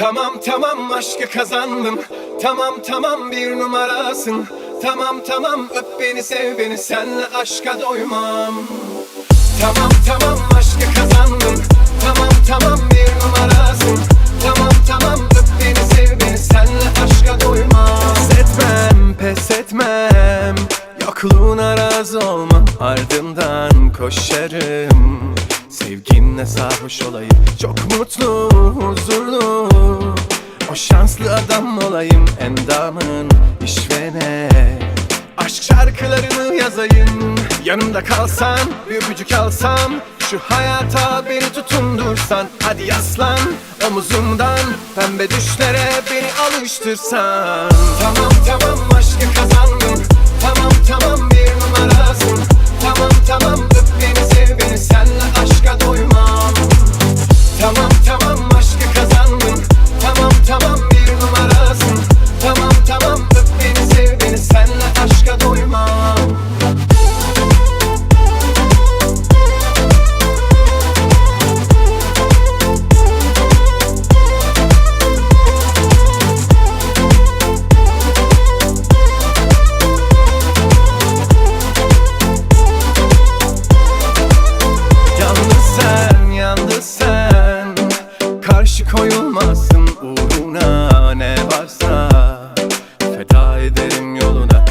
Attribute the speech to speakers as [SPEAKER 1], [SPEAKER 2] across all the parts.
[SPEAKER 1] Tamam tamam aşkı kazandım Tamam tamam bir numarasın. Tamam tamam öp beni sev beni senle aşka doymam. Tamam tamam aşkı kazandım Tamam tamam bir numarasın. Tamam tamam öp beni sev beni senle aşka doymam. Pes etmem pes etmem. Yokluğuna razı olmam. Ardından koşarım Sevginle sarhoş olayım. Çok mutlu huzurlu. O şanslı adam olayım Endamın işvene. Aşk şarkılarını yazayım. Yanımda kalsan bir öpücük alsam. Şu hayata beni tutundursan. Hadi yaslan omuzumdan Pembe düşlere beni alıştırsan. Tamam tamam aşkı kazandım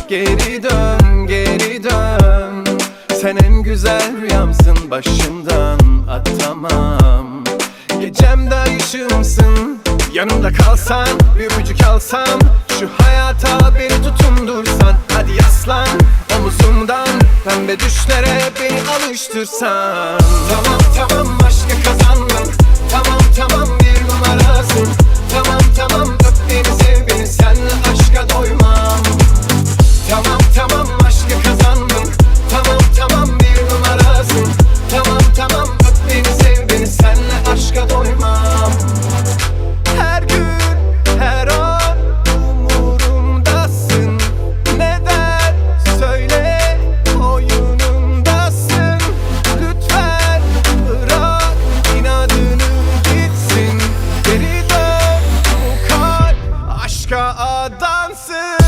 [SPEAKER 1] Geri dön, geri dön. Sen en güzel rüyamsın Başımdan atamam. Gecemde ışığımsın Yanımda kalsan, bir öpücük alsam. Şu hayata beni tutundursan Hadi yaslan. Omuzumdan Pembe düşlere beni alıştırsan. Tamam tamam aşkı kazandım Tamam tamam aşka adansın